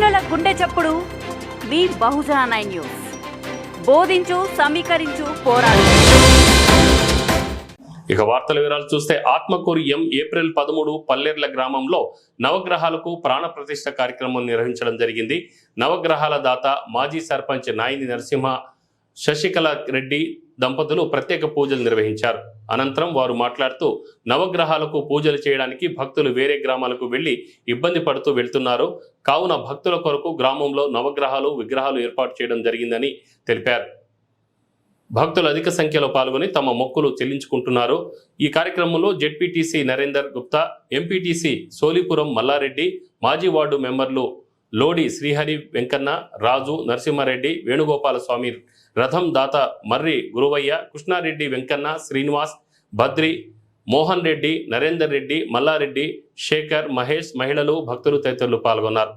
చప్పుడు మీ బహుజన nine news. బోధించు సమీకరించు పోరాడు. ఇక వార్తల వివరాలు చూస్తే ఆత్మకూరు ఎం ఏప్రిల్ పదమూడు పల్లెర్ల గ్రామంలో నవగ్రహాలకు ప్రాణప్రతిష్ఠ కార్యక్రమం నిర్వహించడం జరిగింది. నవగ్రహాల దాత మాజీ సర్పంచ్ నాయిని నరసింహ శశికళ రెడ్డి దంపతులు ప్రత్యేక పూజలు నిర్వహించారు. అనంతరం వారు మాట్లాడుతూ నవగ్రహాలకు పూజలు చేయడానికి భక్తులు వేరే గ్రామాలకు వెళ్ళి ఇబ్బంది పడుతూ వెళ్తున్నారు. కావున భక్తుల కొరకు గ్రామంలో నవగ్రహాలు విగ్రహాలు ఏర్పాటు చేయడం జరిగిందని తెలిపారు. భక్తులు అధిక సంఖ్యలో పాల్గొని తమ మొక్కులు చెల్లించుకుంటున్నారు. ఈ కార్యక్రమంలో జెడ్పీటీసీ నరేందర్ గుప్తా ఎంపీటీసీ సోలిపురం మల్లారెడ్డి మాజీ వార్డు మెంబర్లు లోడి శ్రీహరి వెంకన్న రాజు నరసింహారెడ్డి వేణుగోపాల స్వామి రథం దాత మర్రి గురువయ్య కృష్ణారెడ్డి వెంకన్న శ్రీనివాస్ భద్రి మోహన్ రెడ్డి నరేందర్ రెడ్డి మల్లారెడ్డి శేఖర్ మహేష్ మహిళలు భక్తులు తదితరులు పాల్గొన్నారు.